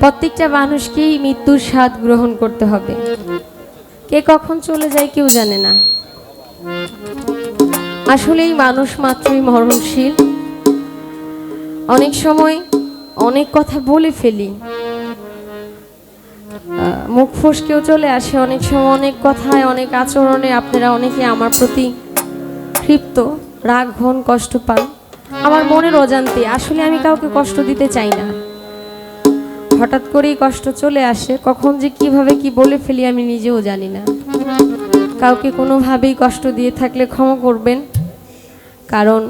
প্রত্যেকটা মানুষকেই মৃত্যুর স্বাদ গ্রহণ করতে হবে। কে কখন চলে যায় কেউ জানে না। আসলেই মানুষ মাত্রই মরণশীল। অনেক সময় অনেক কথা বলে ফেলি। মুখ ফসকেও চলে আসে অনেক সময় অনেক কথায়, অনেক আচরণে আপনারা অনেকে আমার প্রতি ক্ষিপ্ত, রাগ হন কষ্ট পান। আমার মনের অজান্তে, আসলে আমি কাউকে কষ্ট দিতে চাই না। হঠাৎ করেই কষ্ট চলে আসে, কখন যে কীভাবে কি বলে ফেলি আমি নিজেও জানি না। কাউকে কোনোভাবেই কষ্ট দিয়ে থাকলে ক্ষমা করবেন, কারণ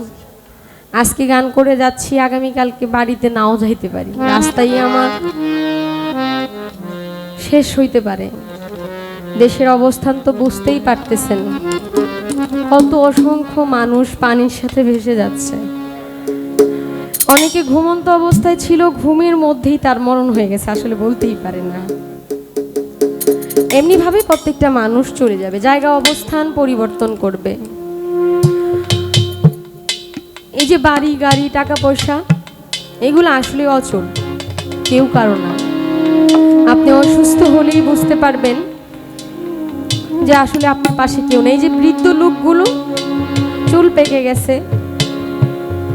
আজকে গান করে যাচ্ছি, আগামীকালকে বাড়িতে নাও যাইতে পারি। রাস্তায় আমার শেষ হইতে পারে। দেশের অবস্থান তো বুঝতেই পারতেছেন। কত অসংখ্য মানুষ পানির সাথে ভেসে যাচ্ছে। অনেকে ঘুমন্ত অবস্থায় ছিল, ঘুমের মধ্যেই তার মরণ হয়ে গেছে। আসলে বলতেই পারে না। এমনি ভাবে প্রত্যেকটা মানুষ চলে যাবে, জায়গা, অবস্থান পরিবর্তন করবে। এই যে বাড়ি, গাড়ি টাকা পয়সা এগুলো আসলে অচল, কেউ কারও না। আপনি অসুস্থ হলেই বুঝতে পারবেন যে আসলে আপনার পাশে কেউ নেই। যে বৃদ্ধ লোকগুলো, চুল পেকে গেছে,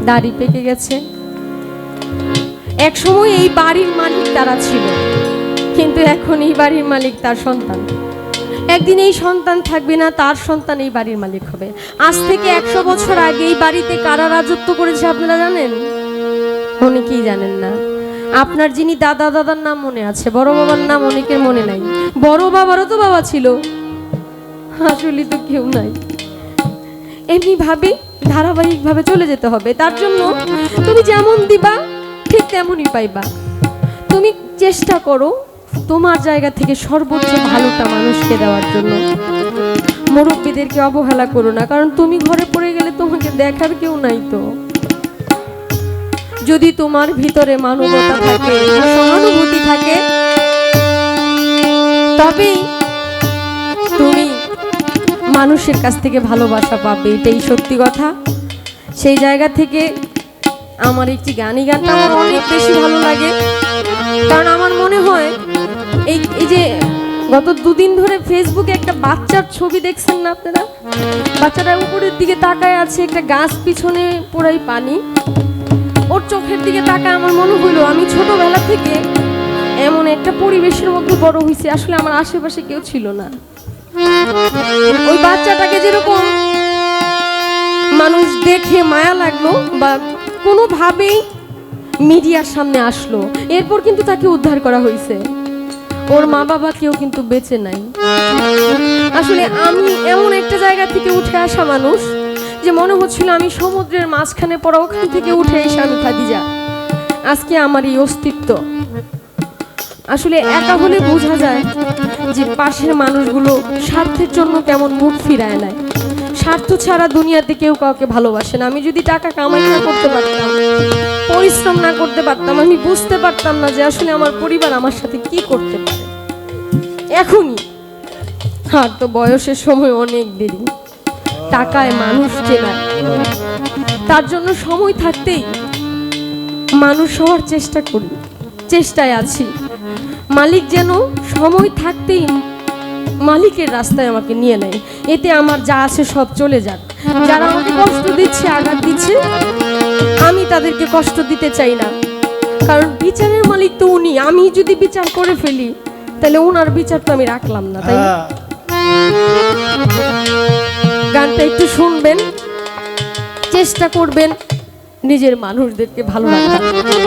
দাড়ি পেকে গেছে এক সময় এই বাড়ির মালিক তারা ছিল। কিন্তু এখন এই বাড়ির মালিক তার সন্তান। একদিন এই সন্তান থাকবে না, তার সন্তান এই বাড়ির মালিক হবে। আজ থেকে একশো বছর আগে এই বাড়িতে কারা রাজত্ব করেছে আপনারা জানেন? অনেকেই জানেন না। আপনার যিনি দাদা, দাদার নাম মনে আছে, বড় বাবার নাম অনেকের মনে নাই। বড় বাবারও তো বাবা ছিল। আসলে তো কেউ নাই। এমনি ভাবে ধারাবাহিকভাবে চলে যেতে হবে। তার জন্য তুমি যেমন দিবা, ঠিক তেমনই পাইবা। তুমি চেষ্টা করো তোমার জায়গা থেকে সর্বোচ্চ ভালোটা মানুষকে দেওয়ার জন্য। মুরব্বীদেরকে অবহেলা করো না, কারণ তুমি ঘরে পড়ে গেলে তোমাকে দেখার কেউ নাই তো। যদি তোমার ভিতরে মানবতা থাকে, সহানুভূতি থাকে, তবেই মানুষের কাছ থেকে ভালোবাসা পাবে, এটাই সত্যি কথা। সেই জায়গা থেকে আমার একটি গানই গানটা আমার অনেক বেশি ভালো লাগে। কারণ আমার মনে হয়, এই এই যে গত দুদিন ধরে ফেসবুকে একটা বাচ্চার ছবি দেখছেন না আপনারা? বাচ্চাটা উপরের দিকে তাকায় আছে একটা গাছ পিছনে পুরাই পানি। ওর চোখের দিকে তাকায় আমার মনে হলো, আমি ছোটবেলা থেকে এমন একটা পরিবেশের মধ্যে বড় হয়েছি, আসলে আমার আশেপাশে কেউ ছিল না। ওই বাচ্চাটাকে যেরকম মানুষ দেখে মায়া লাগল বা কোনোভাবেই মিডিয়ার সামনে আসলো, এরপর কিন্তু তাকে উদ্ধার করা হয়েছে। ওর মা বাবা কেউ কিন্তু বেঁচে নাই। আসলে আমি এমন একটা জায়গা থেকে উঠে আসা মানুষ যে মনে হচ্ছিল আমি সমুদ্রের মাঝখানে পড়া ওখান থেকে উঠে এসে আমি খাদিজা। আজকে আমার এই অস্তিত্ব। আসলে একা হলে বোঝা যায় যে পাশের মানুষগুলো স্বার্থের জন্য কেমন মুখ ফিরায় নেয়। স্বার্থ ছাড়া দুনিয়াতে কেউ কাউকে ভালোবাসে না। আমি যদি টাকা কামাই না করতে পারতাম, পরিশ্রম না করতে পারতাম, আমি বুঝতে পারতাম না যে আসলে আমার পরিবার আমার সাথে কি করতে পারে। এখনই। আর তো বয়সের সময় অনেক দেরি। টাকায় মানুষ চেনা। তার জন্য সময় থাকতেই মানুষ হওয়ার চেষ্টা করি। চেষ্টায় আছি। মালিক যেন সময় থাকতেই মালিকের রাস্তায় আমাকে নিয়ে নেয়। এতে আমার যা আছে সব চলে যাক। যারা আমাকে কষ্ট দিচ্ছে, আঘাত দিচ্ছে, আমি তাদেরকে কষ্ট দিতে চাই না। কারণ বিচারের মালিক তো উনি। আমি যদি বিচার করে ফেলি, তাহলে ওনার বিচার তো আমি রাখলাম না, তাই? গানটা একটু শুনবেন, চেষ্টা করবেন নিজের মানুষদেরকে ভালো রাখার।